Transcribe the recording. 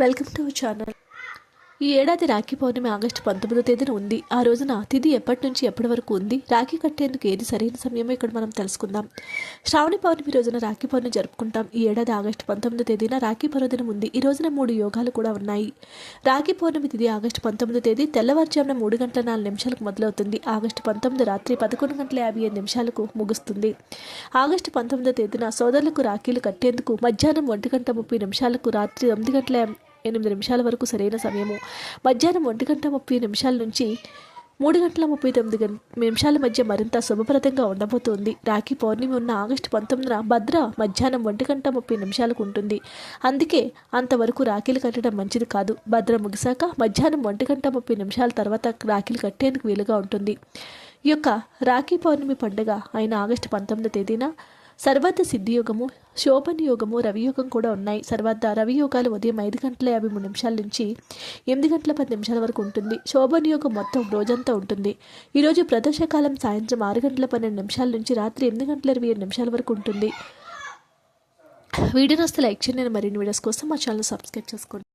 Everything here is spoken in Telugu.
Welcome to our channel. ఈ ఏడాది రాఖీ పౌర్ణమి ఆగస్టు పంతొమ్మిదో తేదీన ఉంది. ఆ రోజున తిథి ఎప్పటి నుంచి ఎప్పటి వరకు ఉంది? రాఖీ కట్టేందుకు ఏది సరైన సమయమో ఇక్కడ మనం తెలుసుకుందాం. శ్రావణి పౌర్ణమి రోజున రాఖీ పౌర్ణమి జరుపుకుంటాం. ఈ ఏడాది ఆగస్టు పంతొమ్మిదో తేదీన రాఖీ పర్వదినం ఉంది. ఈ రోజున మూడు యోగాలు కూడా ఉన్నాయి. రాఖీ పౌర్ణమి తిథి ఆగస్టు పంతొమ్మిదో తేదీ తెల్లవారుజామున మూడు గంటల నాలుగు నిమిషాలకు మొదలవుతుంది. ఆగస్టు పంతొమ్మిది రాత్రి పదకొండు గంటల యాభై ఐదు నిమిషాలకు ముగుస్తుంది. ఆగస్టు పంతొమ్మిదో తేదీన సోదరులకు రాఖీలు కట్టేందుకు మధ్యాహ్నం ఒంటి గంట ముప్పై నిమిషాలకు రాత్రి తొమ్మిది గంటల ఎనిమిది నిమిషాల వరకు సరైన సమయము. మధ్యాహ్నం ఒంటి గంట ముప్పై నిమిషాల నుంచి మూడు గంటల ముప్పై తొమ్మిది గంట నిమిషాల మధ్య మరింత శుభప్రదంగా ఉండబోతోంది. రాఖీ పౌర్ణమి ఉన్న ఆగస్టు పంతొమ్మిదిన భద్ర మధ్యాహ్నం ఒంటి గంట ముప్పై నిమిషాలకు ఉంటుంది. అందుకే అంతవరకు రాఖీలు కట్టడం మంచిది కాదు. భద్ర ముగిశాక మధ్యాహ్నం ఒంటి గంట ముప్పై నిమిషాల తర్వాత రాఖీలు కట్టేందుకు వీలుగా ఉంటుంది. ఈ యొక్క రాఖీ పౌర్ణమి పండుగ అయిన ఆగస్టు పంతొమ్మిదో తేదీన సర్వత సిద్ధియోగము శోభన్ యోగము రవియోగం కూడా ఉన్నాయి. సర్వత రవి యోగాలు ఉదయం ఐదు గంటల యాభై మూడు నిమిషాల నుంచి ఎనిమిది గంటల పది నిమిషాల వరకు ఉంటుంది. శోభన్ యోగం మొత్తం రోజంతా ఉంటుంది. ఈరోజు ప్రదర్శకాలం సాయంత్రం ఆరు గంటల పన్నెండు నిమిషాల నుంచి రాత్రి ఎనిమిది గంటల ఇరవై ఏడు నిమిషాల వరకు ఉంటుంది. వీడియో నస్తే లైక్ చేయండి. మరిన్ని వీడియోస్ కోసం మా ఛానల్ సబ్స్క్రైబ్ చేసుకోండి.